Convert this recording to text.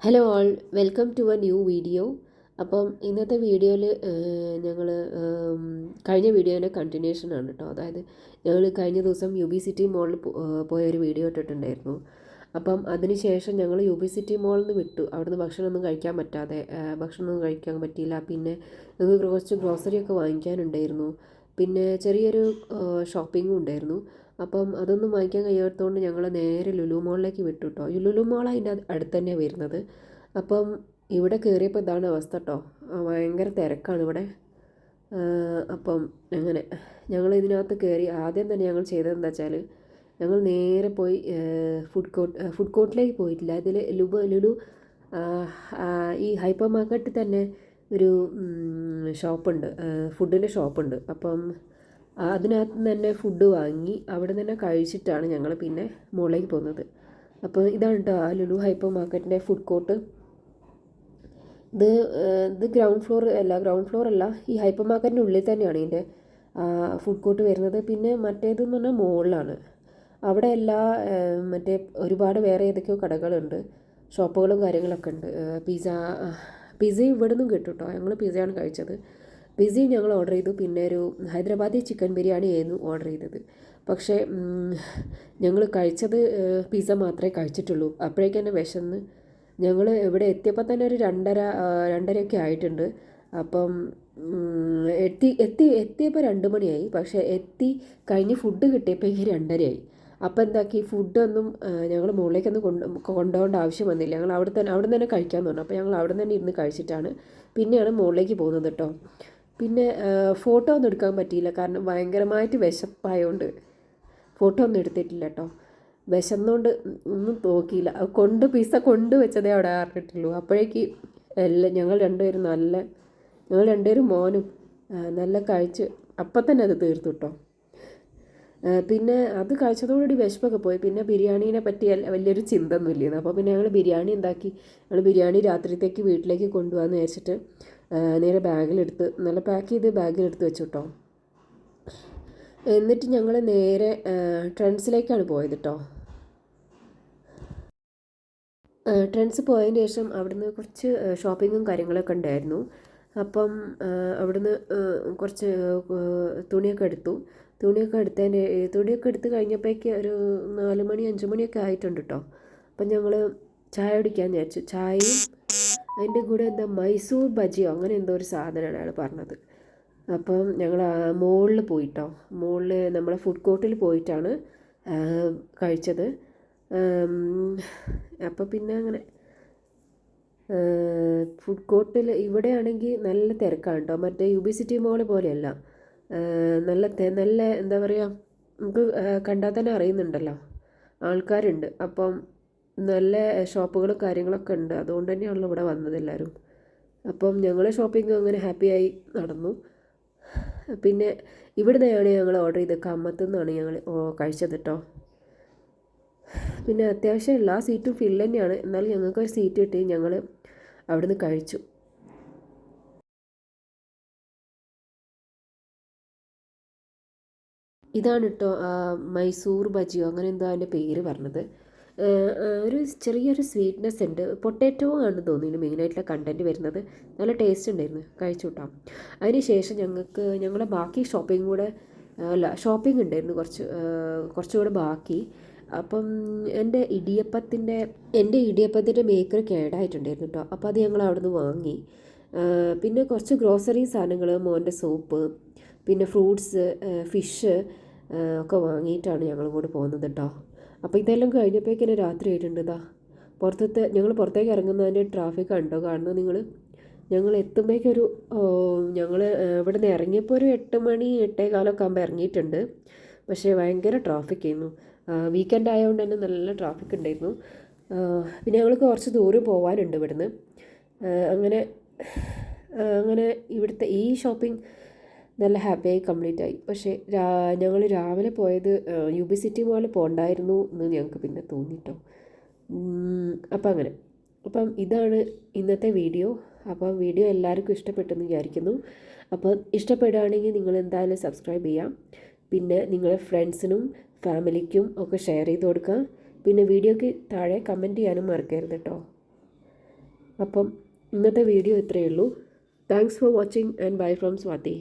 Hello all welcome to a new video അപ്പം ഇന്നത്തെ വീഡിയോയിൽ ഞങ്ങൾ കഴിഞ്ഞ വീഡിയോയുടെ കണ്ടിന്യൂഷൻ ആണ് കേട്ടോ അതായത് ഞങ്ങൾ കഴിഞ്ഞ ദിവസം യു ബി സിറ്റി മോളിൽ പോയ ഒരു വീഡിയോ ഇട്ടിട്ടുണ്ടായിരുന്നു. അപ്പം അതിനുശേഷം ഞങ്ങൾ യു ബി സിറ്റി മോളിൽ നിന്ന് വിട്ടു. അവിടുന്ന് ഭക്ഷണമൊന്നും കഴിക്കാൻ പറ്റാതെ ഭക്ഷണമൊന്നും കഴിക്കാൻ പറ്റിയില്ല. പിന്നെ ഞങ്ങൾക്ക് കുറച്ച് ഗ്രോസറി ഒക്കെ വാങ്ങിക്കാനുണ്ടായിരുന്നു. പിന്നെ ചെറിയൊരു ഷോപ്പിങ്ങും ഉണ്ടായിരുന്നു. അപ്പം അതൊന്നും വാങ്ങിക്കാൻ കഴിയാത്തതുകൊണ്ട് ഞങ്ങൾ നേരെ ലുലു മോളിലേക്ക് വിട്ടു കേട്ടോ ലുലു മോൾ അതിന്റെ അടുത്ത് തന്നെയാണ് വരുന്നത്. അപ്പം ഇവിടെ കയറിയപ്പോൾ ഇതാണ് അവസ്ഥ കേട്ടോ ഭയങ്കര തിരക്കാണ് ഇവിടെ. അപ്പം അങ്ങനെ ഞങ്ങൾ ഇതിനകത്ത് കയറി ആദ്യം തന്നെ ഞങ്ങൾ ചെയ്തത് എന്താ വെച്ചാൽ ഞങ്ങൾ നേരെ പോയി ഫുഡ് കോർട്ട് ഫുഡ് കോർട്ടിലേക്ക് പോയിട്ടില്ല. അതിൽ ലുബ ലുലു ഈ ഹൈപ്പർ മാർക്കറ്റിൽ തന്നെ ഒരു ഷോപ്പുണ്ട്. ഫുഡിന്റെ ഷോപ്പുണ്ട്. അപ്പം അതിനകത്ത് നിന്ന് തന്നെ ഫുഡ് വാങ്ങി അവിടെ നിന്ന് തന്നെ കഴിച്ചിട്ടാണ് ഞങ്ങൾ പിന്നെ മുകളിലേക്ക് പോകുന്നത്. അപ്പോൾ ഇതാണ് കേട്ടോ ആ ലുലു ഹൈപ്പർ മാർക്കറ്റിന്റെ ഫുഡ് കോർട്ട് ഇത് ഇത് ഗ്രൗണ്ട് ഫ്ലോർ അല്ല ഗ്രൗണ്ട് ഫ്ലോർ അല്ല ഈ ഹൈപ്പർ മാർക്കറ്റിന്റെ ഉള്ളിൽ തന്നെയാണ് ഇതിന്റെ ഫുഡ് കോർട്ട് വരുന്നത്. പിന്നെ മറ്റേതെന്ന് പറഞ്ഞാൽ മുകളിലാണ് അവിടെ എല്ലാ മറ്റേ ഒരുപാട് വേറെ ഏതൊക്കെയോ കടകളുണ്ട്. ഷോപ്പുകളും കാര്യങ്ങളൊക്കെ ഉണ്ട്. പിസ്സ പിസ്സ ഇവിടെ നിന്നും കിട്ടും കേട്ടോ ഞങ്ങൾ പിസ്സയാണ് കഴിച്ചത്. പിസയും ഞങ്ങൾ ഓർഡർ ചെയ്തു. പിന്നെ ഒരു ഹൈദരാബാദി ചിക്കൻ ബിരിയാണി ആയിരുന്നു ഓർഡർ ചെയ്തത്. പക്ഷേ ഞങ്ങൾ കഴിച്ചത് പിസ്സ മാത്രമേ കഴിച്ചിട്ടുള്ളൂ. അപ്പോഴേക്കും തന്നെ വിശന്ന് ഞങ്ങൾ ഇവിടെ എത്തിയപ്പോൾ തന്നെ ഒരു രണ്ടര രണ്ടരയൊക്കെ ആയിട്ടുണ്ട്. അപ്പം എത്തി എത്തി എത്തിയപ്പോൾ രണ്ട് മണിയായി. പക്ഷേ എത്തി കഴിഞ്ഞ് ഫുഡ് കിട്ടിയപ്പോൾ രണ്ടരയായി. അപ്പോൾ എന്താക്കി? ഫുഡൊന്നും ഞങ്ങൾ മുകളിലേക്കൊന്നും കൊണ്ട് കൊണ്ടുപോകേണ്ട ആവശ്യം വന്നില്ല. ഞങ്ങൾ അവിടെ തന്നെ അവിടെ തന്നെ കഴിക്കാൻ തോന്നുന്നു അപ്പോൾ ഞങ്ങൾ അവിടെ തന്നെ ഇരുന്ന് കഴിച്ചിട്ടാണ് പിന്നെയാണ് മുകളിലേക്ക് പോകുന്നത് കേട്ടോ. പിന്നെ ഫോട്ടോ ഒന്നും എടുക്കാൻ പറ്റിയില്ല. കാരണം ഭയങ്കരമായിട്ട് വിശപ്പായതുകൊണ്ട് ഫോട്ടോ ഒന്നും എടുത്തിട്ടില്ല കേട്ടോ വിശന്നുകൊണ്ട് ഒന്നും നോക്കിയില്ല. കൊണ്ട് പിസ്സ കൊണ്ട് വെച്ചതേ അവിടെ അറിഞ്ഞിട്ടുള്ളൂ. അപ്പോഴേക്ക് എല്ലാം ഞങ്ങൾ രണ്ടുപേരും നല്ല ഞങ്ങൾ രണ്ടുപേരും മോനും നല്ല കഴിച്ച് അപ്പം തന്നെ അത് തീർത്തു കേട്ടോ പിന്നെ അത് കഴിച്ചതോടുകൂടി വിശപ്പൊക്കെ പോയി. പിന്നെ ബിരിയാണീനെ പറ്റി വലിയൊരു ചിന്ത ഒന്നും ഇല്ലായിരുന്നു അപ്പോൾ പിന്നെ ഞങ്ങൾ ബിരിയാണി ഉണ്ടാക്കി. ഞങ്ങൾ ബിരിയാണി രാത്രിത്തേക്ക് വീട്ടിലേക്ക് കൊണ്ടുപോകാമെന്ന് വിചാരിച്ചിട്ട് നേരെ ബാഗിലെടുത്ത് നല്ല പാക്ക് ചെയ്ത് ബാഗിലെടുത്ത് വെച്ചു കേട്ടോ എന്നിട്ട് ഞങ്ങൾ നേരെ ട്രെൻഡ്സിലേക്കാണ് പോയത് കേട്ടോ ട്രെൻഡ്സ് പോയതിന് ശേഷം അവിടുന്ന് കുറച്ച് ഷോപ്പിങ്ങും കാര്യങ്ങളൊക്കെ ഉണ്ടായിരുന്നു. അപ്പം അവിടുന്ന് കുറച്ച് തുണിയൊക്കെ എടുത്തു. തുണിയൊക്കെ എടുത്തതിന്റെ തുണിയൊക്കെ എടുത്ത് കഴിഞ്ഞപ്പോഴേക്ക് ഒരു നാല് മണി അഞ്ച് മണിയൊക്കെ ആയിട്ടുണ്ട് കേട്ടോ അപ്പം ഞങ്ങൾ ചായ കുടിക്കാൻ വിചാരിച്ചു. ചായയും അതിന്റെ കൂടെ എന്താ മൈസൂർ ബജിയോ അങ്ങനെ എന്തോ ഒരു സാധനമാണ് അയാൾ പറഞ്ഞത്. അപ്പം ഞങ്ങൾ മുകളിൽ പോയിട്ടോ മുകളിൽ നമ്മളെ ഫുഡ് കോർട്ടിൽ പോയിട്ടാണ് കഴിച്ചത്. അപ്പോൾ പിന്നെ അങ്ങനെ ഫുഡ് കോർട്ടിൽ ഇവിടെയാണെങ്കിൽ നല്ല തിരക്കാണ് കേട്ടോ മറ്റേ യു ബി സിറ്റി മോൾ പോലെയല്ല നല്ല നല്ല എന്താ പറയുക നമുക്ക് കണ്ടാൽ തന്നെ അറിയുന്നുണ്ടല്ലോ. ആൾക്കാരുണ്ട്. അപ്പം നല്ല ഷോപ്പുകളും കാര്യങ്ങളൊക്കെ ഉണ്ട്. അതുകൊണ്ട് തന്നെയാണല്ലോ ഇവിടെ വന്നത് എല്ലാവരും. അപ്പം ഞങ്ങൾ ഷോപ്പിംഗ് അങ്ങനെ ആയി നടന്നു. പിന്നെ ഇവിടുന്നാണ് ഞങ്ങൾ ഓർഡർ ചെയ്തത്. കമ്മത്തു നിന്നാണ് ഞങ്ങൾ കഴിച്ചത് കേട്ടോ പിന്നെ അത്യാവശ്യം എല്ലാ സീറ്റും ഫിൽ തന്നെയാണ്. എന്നാലും ഞങ്ങൾക്ക് ഒരു സീറ്റ് കിട്ടി. ഞങ്ങൾ അവിടുന്ന് കഴിച്ചു. ഇതാണ് കേട്ടോ മൈസൂർ ബജിയോ അങ്ങനെ എന്തോ അതിന്റെ പേര് പറഞ്ഞത്. ഒരു ചെറിയൊരു സ്വീറ്റ്നെസ് ഉണ്ട്. പൊട്ടാറ്റോ ആണ് തോന്നിയത് മെയിനായിട്ടുള്ള കണ്ടന്റ് വരുന്നത്. നല്ല ടേസ്റ്റ് ഉണ്ടായിരുന്നു. കഴിച്ചു കൂട്ടാം അതിന് ശേഷം ഞങ്ങൾക്ക് ഞങ്ങളുടെ ബാക്കി ഷോപ്പിംഗ് കൂടെ അല്ല ഷോപ്പിംഗ് ഉണ്ടായിരുന്നു കുറച്ച് കുറച്ചുകൂടെ ബാക്കി. അപ്പം എന്റെ ഇടിയപ്പത്തിന്റെ എന്റെ ഇടിയപ്പത്തിന്റെ മേക്കർ കേടായിട്ടുണ്ടായിരുന്നു കേട്ടോ. അപ്പോൾ അത് ഞങ്ങൾ അവിടുന്ന് വാങ്ങി. പിന്നെ കുറച്ച് ഗ്രോസറി സാധനങ്ങൾ മോന്റെ സോപ്പ് പിന്നെ ഫ്രൂട്ട്സ് ഫിഷ് ഒക്കെ വാങ്ങിയിട്ടാണ് ഞങ്ങൾ ഇങ്ങോട്ട് പോകുന്നത് കേട്ടോ. അപ്പോൾ ഇതെല്ലാം കഴിഞ്ഞപ്പോഴേക്കിനെ രാത്രി ആയിട്ടുണ്ട് ഇതാ പുറത്തത്തെ ഞങ്ങൾ പുറത്തേക്ക് ഇറങ്ങുന്നതിന്റെ ട്രാഫിക് കണ്ടോ? കാണുന്നത് നിങ്ങൾ ഞങ്ങൾ എത്തുമ്പോഴേക്കൊരു ഞങ്ങൾ ഇവിടെ നിന്ന് ഇറങ്ങിയപ്പോൾ ഒരു എട്ട് മണി എട്ടേ കാലമൊക്കെ ആകുമ്പോൾ ഇറങ്ങിയിട്ടുണ്ട്. പക്ഷേ ഭയങ്കര ട്രാഫിക് ആയിരുന്നു. വീക്കെൻഡ് ആയതുകൊണ്ട് തന്നെ നല്ല ട്രാഫിക് ഉണ്ടായിരുന്നു. പിന്നെ ഞങ്ങൾക്ക് കുറച്ച് ദൂരം പോകാനുണ്ട് ഇവിടുന്ന്. അങ്ങനെ അങ്ങനെ ഇവിടുത്തെ ഈ ഷോപ്പിംഗ് നല്ല ഹാപ്പിയായി കംപ്ലീറ്റ് ആയി. പക്ഷേ ഞങ്ങൾ രാവിലെ പോയത് യു ബി സിറ്റി പോലെ പോകണ്ടായിരുന്നു എന്ന് ഞങ്ങൾക്ക് പിന്നെ തോന്നിട്ടോ. അപ്പം അങ്ങനെ. അപ്പം ഇതാണ് ഇന്നത്തെ വീഡിയോ അപ്പം വീഡിയോ എല്ലാവർക്കും ഇഷ്ടപ്പെട്ടെന്ന് വിചാരിക്കുന്നു. അപ്പോൾ ഇഷ്ടപ്പെടുകയാണെങ്കിൽ നിങ്ങൾ എന്തായാലും സബ്സ്ക്രൈബ് ചെയ്യാം. പിന്നെ നിങ്ങളുടെ ഫ്രണ്ട്സിനും ഫാമിലിക്കും ഒക്കെ ഷെയർ ചെയ്ത് കൊടുക്കുക. പിന്നെ വീഡിയോയ്ക്ക് താഴെ കമന്റ് ചെയ്യാനും മറക്കരുത് കേട്ടോ അപ്പം ഇന്നത്തെ വീഡിയോ ഇത്രയേ ഉള്ളൂ. Thanks for watching and bye from Swathi